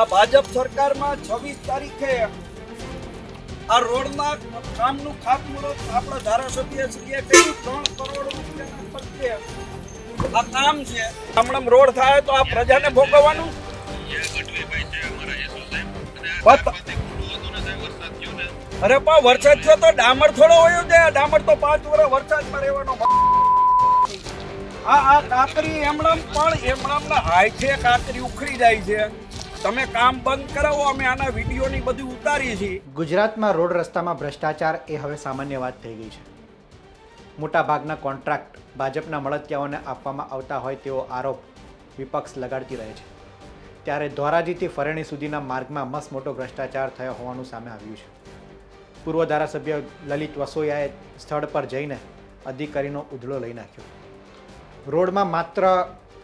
આ ભાજપ સરકારમાં છવ્વીસ તારીખે આ રોડના કામનું ખાતમુહૂર્ત આપણા ધારાસભ્ય શ્રીએ કહ્યું, ત્રણ કરોડ ખર્ચે આ કામ છે. હમણાં રોડ થાય તો આ પ્રજાને ભોગવવાનું? અરે પણ વરસાદ થયો તો ડામર થોડો હોય છે ડામર તો પાંચ વર્ષ વરસાદમાં રહેવાનો આ આ કાકરી એમણામ પણ એમણામના હાય છે કાકરી ઉખડી જાય છે. તમે કામ બંધ કરાવો, અમે આના વિડીયોની બધું ઉતારીએ છીએ. ગુજરાતમાં રોડ રસ્તામાં ભ્રષ્ટાચાર એ હવે સામાન્ય વાત થઈ ગઈ છે. મોટાભાગના કોન્ટ્રાક્ટ ભાજપના મળતિયાઓને આપવામાં આવતા હોય તેવો આરોપ વિપક્ષ લગાડતી રહે છે. ત્યારે ધોરાજીથી ફરેણી સુધીના માર્ગમાં મસ્ત મોટો ભ્રષ્ટાચાર થયો હોવાનું સામે આવ્યું છે. પૂર્વ ધારાસભ્ય લલિત વસોયાએ સ્થળ પર જઈને અધિકારીનો ઉધળો લઈ નાખ્યો. રોડમાં માત્ર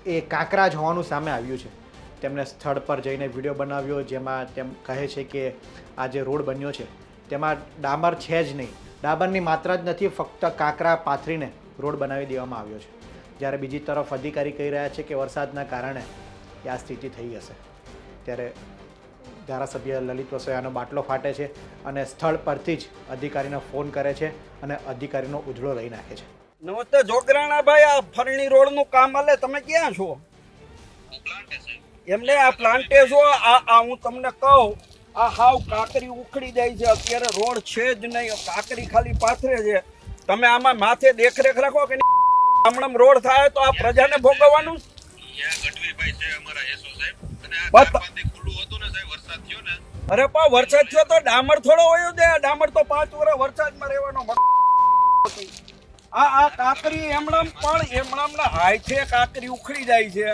એ કાંકરા જ હોવાનું સામે આવ્યું છે. તેમણે સ્થળ પર જઈને વીડિયો બનાવ્યો જેમાં તેમ કહે છે કે આ જે રોડ બન્યો છે, તેમાં ડામર છે જ નહીં. ડામરની માત્રા જ નથી, ફક્ત કાંકરા પાથરીને રોડ બનાવી દેવામાં આવ્યો છે. જ્યારે બીજી તરફ અધિકારી કહી રહ્યા છે કે વરસાદના કારણે આ સ્થિતિ થઈ હશે. ત્યારે ધારાસભ્ય લલિત વસોયાનો બાટલો ફાટે છે અને સ્થળ પરથી જ અધિકારીને ફોન કરે છે અને અધિકારીનો ઉજળો લઈ નાખે છે. નમસ્તે જોગરાણા ભાઈ આ ફરણી રોડનું કામ હાલે, તમે ક્યાં છો? એમને આ પ્લાન્ટે આ હું તમને કહું આ હાવ કાકરી ઉખડી જાય છે. અત્યારે રોડ છે જ નહીં કાકરી ખાલી પાથરે છે. તમે આમાં માથે દેખરેખ રાખો કે? હમણાં રોડ થાય તો આ પ્રજાને ભોગવવાનું? અરે પણ વરસાદ થયો તો ડામર થોડો હોય છે ડામર તો પાંચ વર્ષ વરસાદમાં રહેવાનો આ આ કાકરી એમણામ પણ એમણામ હાય છે કાકરી ઉખડી જાય છે.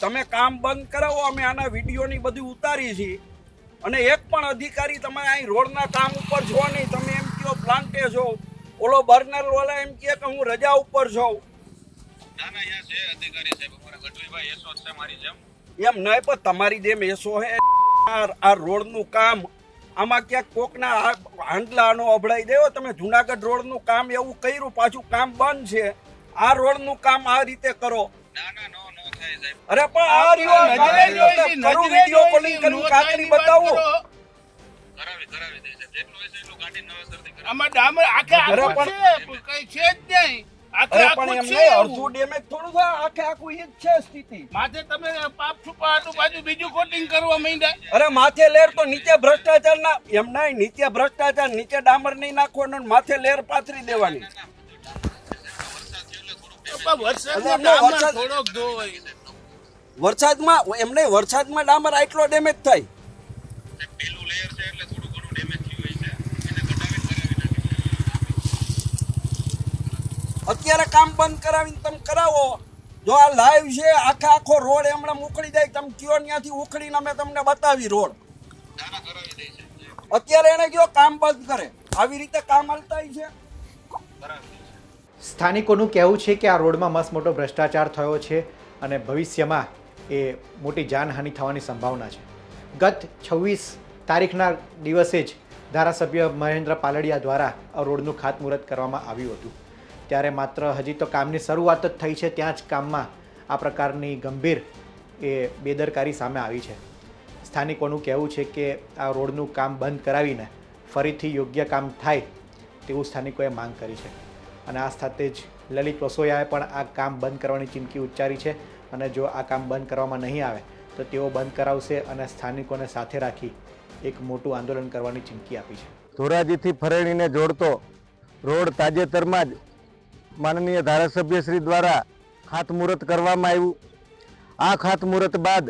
તમે કામ બંધ કરાવો અમે આના વિડીયોની બધી ઉતારી છીએ અને એક પણ અધિકારી તમે અહીં રોડના કામ ઉપર છો નહીં. તમે એમ કહો પ્લાન્ટે છો. ઓલો બર્નર વાળા એમ કહે કે હું રજા ઉપર છું. એમ નહીં પણ તમારી જેમ એસો હે. આ આ રોડનું કામ આમાં ક્યાંક કોકના હાંડલાનો અભળાઈ દેવો. તમે જુનાગઢ રોડનું કામ એવું કર્યું પાછું કામ બંધ છે. આ રોડનું કામ આ રીતે કરો. અરે પણ આ રહ્યો નજરે જોઈ છે, કરું. વીડિયો કોલિંગ કરીને કાકરી બતાવો આમાં ડામર આખે આખું પણ- છે કઈ છે જ નહીં. આખે અરે પણ એમ છે નહીં. અડધું ડેમેજ થોડું છે આખે આખું એ જ છે સ્થિતિ. માથે તમે પાપ છુપાવાનું બાજુ બીજું કોટિંગ કરવા માંડ્યા. અરે માથે લેર તો નીચે ભ્રષ્ટાચાર ના એમ નહીં નીચે ભ્રષ્ટાચાર નીચે ડામર નહીં નાખવાનું માથે લેર પાથરી દેવાની. વરસાદમાં એમને વરસાદમાં ડામર આટલો ડેમેજ થાય. અત્યારે કામ બંધ કરાવીને તમે કરાવો. જો આ લાઈવ છે આખા આખો રોડ એમણે ઉખડી જાય તમે કયો ત્યાંથી ઉખડીને અમે તમને બતાવી રોડ. અત્યારે એને કયો કામ બંધ કરે? આવી રીતે કામ હાલતા છે. સ્થાનિકોનું કહેવું છે કે આ રોડમાં મસ્ત મોટો ભ્રષ્ટાચાર થયો છે અને ભવિષ્યમાં એ મોટી જાનહાનિ થવાની સંભાવના છે. ગત છવ્વીસ તારીખના દિવસે જ ધારાસભ્ય મહેન્દ્ર પાલડિયા દ્વારા આ રોડનું ખાતમુહૂર્ત કરવામાં આવ્યું હતું. ત્યારે માત્ર હજી તો કામની શરૂઆત જ થઈ છે, ત્યાં જ કામમાં આ પ્રકારની ગંભીર એ બેદરકારી સામે આવી છે. સ્થાનિકોનું કહેવું છે કે આ રોડનું કામ બંધ કરાવીને ફરીથી યોગ્ય કામ થાય તેવું સ્થાનિકોએ માંગ કરી છે. અને આ સાથે જ લલિત વસોયાએ પણ આ કામ બંધ કરવાની ચીમકી ઉચ્ચારી છે અને જો આ કામ બંધ કરવામાં નહીં આવે, તો તેઓ બંધ કરાવશે અને સ્થાનિકોને સાથે રાખી એક મોટું આંદોલન કરવાની ચીમકી આપી છે. ધોરાજીથી ફરેણીને જોડતો રોડ તાજેતરમાં જ માનનીય ધારાસભ્યશ્રી દ્વારા ખાતમુહૂર્ત કરવામાં આવ્યું. આ ખાતમુહૂર્ત બાદ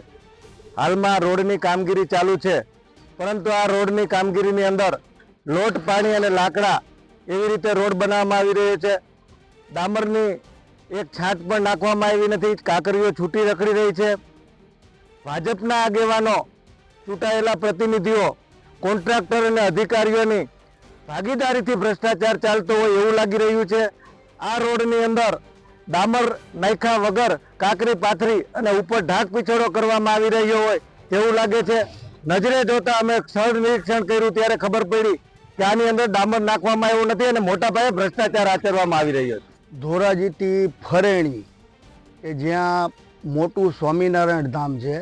હાલમાં રોડની કામગીરી ચાલુ છે. પરંતુ આ રોડની કામગીરીની અંદર લોટ પાણી અને લાકડા એવી રીતે રોડ બનાવવામાં આવી રહ્યો છે. ડામરની એક છાંટ પણ નાખવામાં આવી નથી. કાંકરીઓ છૂટી રખડી રહી છે. ભાજપના આગેવાનો ચૂંટાયેલા પ્રતિનિધિઓ, કોન્ટ્રાક્ટર અને અધિકારીઓની ભાગીદારીથી ભ્રષ્ટાચાર ચાલતો હોય એવું લાગી રહ્યું છે. આ રોડની અંદર ડામર નાખ્યા વગર કાંકરી પાથરી અને ઉપર ઢાંક પીછોડો કરવામાં આવી રહ્યો હોય તેવું લાગે છે. નજરે જોતા અમે સ્થળ નિરીક્ષણ કર્યું ત્યારે ખબર પડી કે આની અંદર ડામર નાખવામાં આવ્યું નથી અને મોટા પાયે ભ્રષ્ટાચાર આચરવામાં આવી રહ્યો છે. ધોરાજીથી ફરેણી, કે જ્યાં મોટું સ્વામિનારાયણ ધામ છે,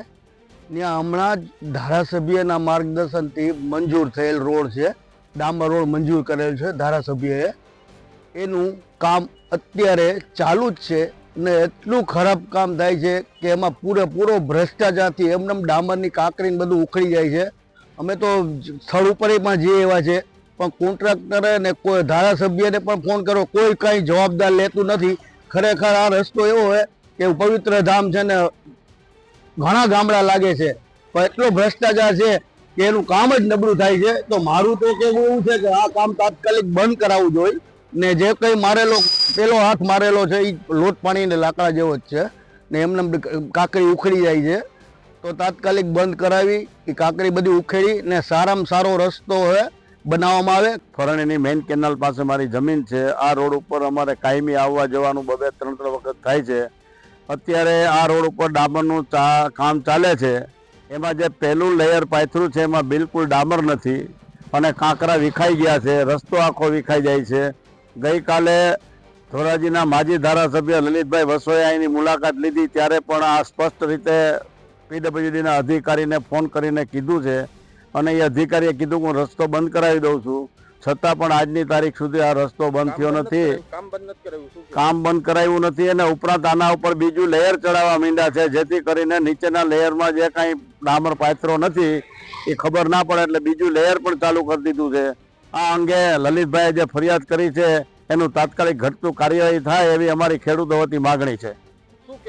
ત્યાં હમણાં જ ધારાસભ્યના માર્ગદર્શનથી મંજૂર થયેલ રોડ છે, ડામર રોડ મંજૂર કરેલ છે ધારાસભ્યએ. એનું કામ અત્યારે ચાલુ જ છે ને એટલું ખરાબ કામ થાય છે કે એમાં પૂરેપૂરો ભ્રષ્ટાચારથી એમને ડામરની કાંકરીને બધું ઉખડી જાય છે. અમે તો સ્થળ ઉપર પણ જઈએ એવા છે. પણ કોન્ટ્રાક્ટરે ને કોઈ ધારાસભ્યને પણ ફોન કરો કોઈ કાંઈ જવાબદાર લેતું નથી. ખરેખર આ રસ્તો એવો હોય કે પવિત્ર ધામ છે ને ઘણા ગામડા લાગે છે. પણ એટલો ભ્રષ્ટાચાર છે કે એનું કામ જ નબળું થાય છે. તો મારું તો કેવું એવું છે કે આ કામ તાત્કાલિક બંધ કરાવવું જોઈએ ને જે કંઈ મારેલો, પેલો હાથ મારેલો છે એ લોટ પાણી ને લાકડા જેવો જ છે ને એમને કાકરી ઉખડી જાય છે. તો તાત્કાલિક બંધ કરાવી એ કાકરી બધી ઉખેડી ને સારામાં સારો રસ્તો હવે બનાવવામાં આવે. ફરણીની મેઇન કેનાલ પાસે મારી જમીન છે. આ રોડ ઉપર અમારે કાયમી આવવા જવાનું બબે ત્રણ ત્રણ વખત થાય છે. અત્યારે આ રોડ ઉપર ડામરનું કામ ચાલે છે. એમાં જે પહેલું લેયર પાથરું છે એમાં બિલકુલ ડામર નથી. અને કાંકરા વિખાઈ ગયા છે. રસ્તો આખો વિખાઈ જાય છે. ગઈકાલે ધોરાજીના માજી ધારાસભ્ય લલિતભાઈ વસોયા એની મુલાકાત લીધી. ત્યારે પણ આ સ્પષ્ટ રીતે પીડબ્લ્યુડીના અધિકારીને ફોન કરીને કીધું છે. અને એ અધિકારીએ કીધું કે હું રસ્તો બંધ કરાવી દઉં છું. છતાં પણ આજની તારીખ સુધી આ રસ્તો બંધ થયો નથી. કામ બંધ કરાવ્યું કામ બંધ કરાવ્યું નથી અને ઉપરાંત આના ઉપર બીજું લેયર ચડાવવા માંડ્યા છે જેથી કરીને નીચેના લેયરમાં જે કાંઈ ડામર પાથરો નથી એ ખબર ના પડે એટલે બીજું લેયર પણ ચાલુ કરી દીધું છે. આ અંગે લલિતભાઈએ જે ફરિયાદ કરી છે એનું તાત્કાલિક ઘટતું કાર્યવાહી થાય એવી અમારી ખેડૂતો વતી માગણી છે.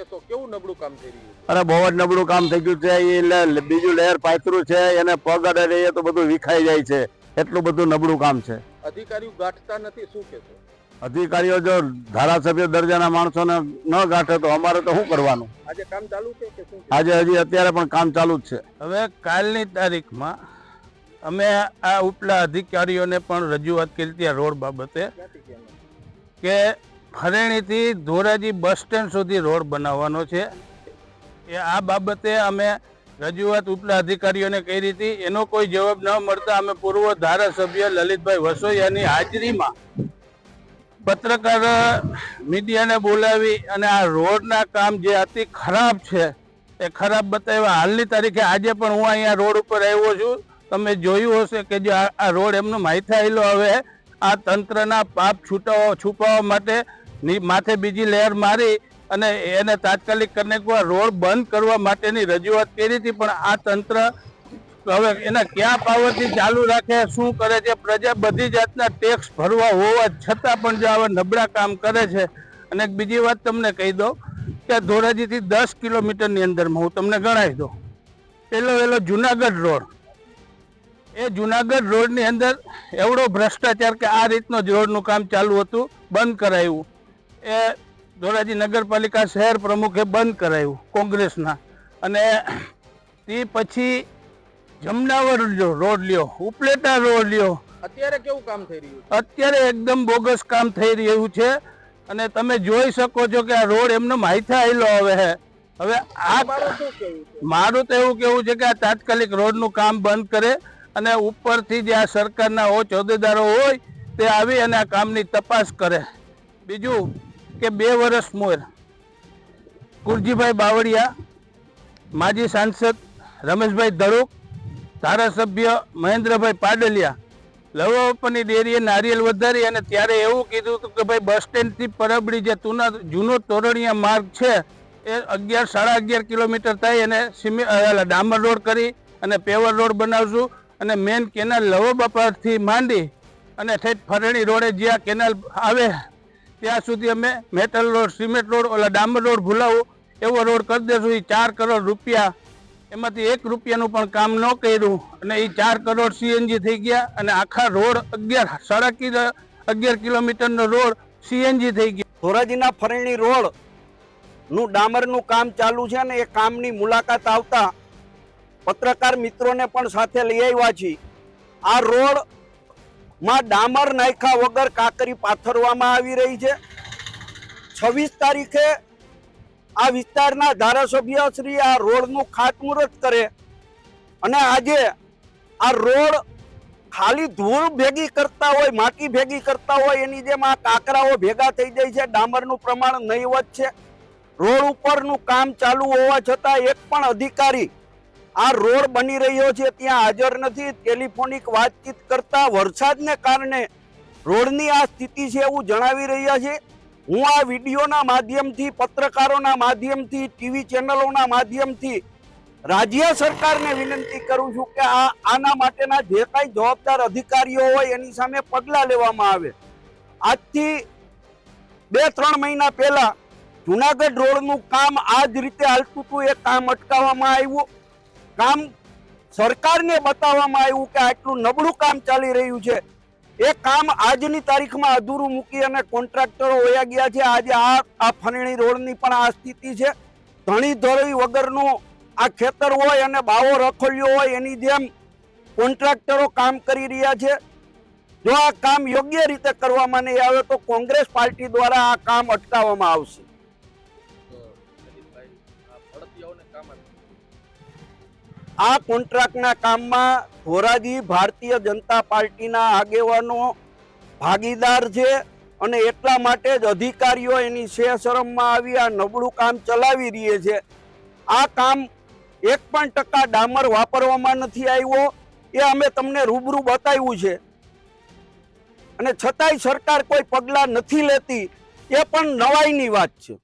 કેશો કેવું નબળું કામ થઈ રહ્યું અરે બહુ જ નબળું કામ થઈ ગયું છે એટલે બીજું લેયર પાથરું છે એને પગ અડે રહીએ તો બધું વિખાઈ જાય છે. એટલું બધું નબળું કામ છે. અધિકારીઓ ગાંઠતા નથી શું કેશો અધિકારીઓ જો ધારાસભ્ય દરજાના માણસોને ન ગાંઠે તો અમારે તો શું કરવાનું? આજે કામ ચાલુ છે કે શું આજે હજી અત્યારે પણ કામ ચાલુ જ છે. હવે કાલની તારીખમાં અમે આ ઉપલા અધિકારીઓને પણ રજૂઆત કરી ત્યાં રોડ બાબતે કે ફરેણીથી ધોરાજી બસ સ્ટેન્ડ સુધી રોડ બનાવવાનો છે. એ આ બાબતે અમે રજૂઆત ઉપલા અધિકારીઓને કરી હતી. એનો કોઈ જવાબ ન મળતા અમે પૂર્વ ધારાસભ્ય લલિતભાઈ વસોયાની હાજરીમાં પત્રકાર મીડિયાને બોલાવી અને આ રોડના કામ જે અતિ ખરાબ છે, એ ખરાબ બતાવ્યા. હાલની તારીખે આજે પણ હું અહીંયા રોડ ઉપર આવ્યો છું. તમે જોયું હશે કે જે આ રોડ એમનો માથાયેલો હવે આ તંત્રના પાપ છૂટાવવા છુપાવવા માટે ની- માથે બીજી લેયર મારી અને એને તાત્કાલિક કરીને રોડ બંધ કરવા માટેની રજૂઆત કરી હતી, પણ આ તંત્ર હવે એના ક્યાં પાવરથી ચાલુ રાખે, શું કરે છે? પ્રજા બધી જાતના ટેક્સ ભરવા હોવા છતાં પણ જો આવા નબળા કામ કરે છે. અને બીજી વાત તમને કહી દો કે ધોરાજીથી દસ કિલોમીટરની અંદરમાં હું તમને ગણાવી દઉં. પેલો પેલો જુનાગઢ રોડ. એ જુનાગઢ રોડની અંદર એવડો ભ્રષ્ટાચાર કે આ રીતનો રોડનું કામ ચાલુ હતું, બંધ કરાયું. એ ધોરાજી નગરપાલિકા શહેર પ્રમુખે બંધ કરાયું કોંગ્રેસના. અને તે પછી જમનાવર રોડ લ્યો ઉપલેટા રોડ લ્યો. અત્યારે કેવું કામ થઈ રહ્યું અત્યારે એકદમ બોગસ કામ થઈ રહ્યું છે. અને તમે જોઈ શકો છો કે આ રોડ એમનો માહિતી આવેલો હવે હવે આ મારું તો એવું કેવું છે કે આ તાત્કાલિક રોડનું કામ બંધ કરે અને ઉપરથી જે આ સરકારના ઓ ચોદેદારો હોય તે આવી અને આ કામની તપાસ કરે. બીજું કે બે વર્ષ મોર. કુરજીભાઈ બાવળિયા, માજી સાંસદ રમેશભાઈ ધડુક, ધારાસભ્ય મહેન્દ્રભાઈ પાડલિયા લવાપની ડેરીએ નારિયેલ વધારી અને ત્યારે એવું કીધું હતું કે ભાઈ બસ સ્ટેન્ડથી પરબડી જે જૂના, જૂનો તોરણિયા માર્ગ છે, એ અગિયાર, સાડા અગિયાર કિલોમીટર થાય અને સિમે ડામર રોડ કરી અને પેવર રોડ બનાવશું અને મેન કેનાલ લવબાપાથી માંડી અને ઠેઠ ફરણી રોડે જ્યાં કેનાલ આવે ત્યાં સુધી અમે મેટલ રોડ સિમેન્ટ રોડ ઓલા ડામર રોડ ભૂલાવો, એવો રોડ કરી દેશું. એ ચાર કરોડ રૂપિયા, એમાંથી એક રૂપિયાનું પણ કામ ન કર્યું. અને એ ચાર કરોડ સીએનજી થઈ ગયા અને આખા રોડ અગિયાર, સાડા કિલો, અગિયાર કિલોમીટરનો રોડ સીએનજી થઈ ગયો. ધોરાજીના ફરણી રોડનું ડામરનું કામ ચાલુ છે ને એ કામની મુલાકાત આવતા પત્રકાર મિત્રોને પણ સાથે લઈ આવ્યા છીએ. આ રોડ માં ડામર નાખ્યા વગર કાકરી પાથરવામાં આવી રહી છે. છવ્વીસ તારીખે આ વિસ્તારના ધારાસભ્ય શ્રી આ રોડનું ખાતમુહૂર્ત કરે અને આજે આ રોડ ખાલી ધૂળ ભેગી કરતા હોય, માટી ભેગી કરતા હોય, એની જેમ આ કાંકરાઓ ભેગા થઈ જાય છે. ડામરનું પ્રમાણ નહીવત છે. રોડ ઉપરનું કામ ચાલુ હોવા છતાં એક પણ અધિકારી આ રોડ બની રહ્યો છે, ત્યાં હાજર નથી. ટેલિફોનિક વાતચીત કરતા વરસાદને કારણે રોડની આ સ્થિતિ છે એવું જણાવી રહ્યા છે. હું આ વિડીયોના માધ્યમથી, પત્રકારોના માધ્યમથી, ટીવી ચેનલોના માધ્યમથી રાજ્ય સરકારને વિનંતી કરું છું કે આ, આના માટેના જે કાંઈ જવાબદાર અધિકારીઓ હોય એની સામે પગલાં લેવામાં આવે. આજથી બે ત્રણ મહિના પહેલાં જુનાગઢ રોડનું કામ આ જ રીતે હાલતું હતું. એ કામ અટકાવવામાં આવ્યું. કામ સરકારને બતાવવામાં આવ્યું કે આટલું નબળું કામ ચાલી રહ્યું છે. એ કામ આજની તારીખમાં અધૂરું મૂકી અને કોન્ટ્રાક્ટરો વયા ગયા છે. આજે આ આ ફરણી રોડની પણ આ સ્થિતિ છે. ધણી ધરોઈ વગરનું આ ખેતર હોય અને બાવો રખોલ્યો હોય એની જેમ કોન્ટ્રાક્ટરો કામ કરી રહ્યા છે. જો આ કામ યોગ્ય રીતે કરવામાં નહીં આવે તો કોંગ્રેસ પાર્ટી દ્વારા આ કામ અટકાવવામાં આવશે. આ કોન્ટ્રાક્ટના કામમાં ધોરાજી ભારતીય જનતા પાર્ટીના આગેવાનો ભાગીદાર છે અને એટલા માટે જ અધિકારીઓ એની શરમમાં આવી આ નબળું કામ ચલાવી રહી છે. આ કામ એક પણ ટકા ડામર વાપરવામાં નથી આવ્યો, એ અમે તમને રૂબરૂ બતાવ્યું છે. અને છતાંય સરકાર કોઈ પગલાં નથી લેતી, એ પણ નવાઈની વાત છે.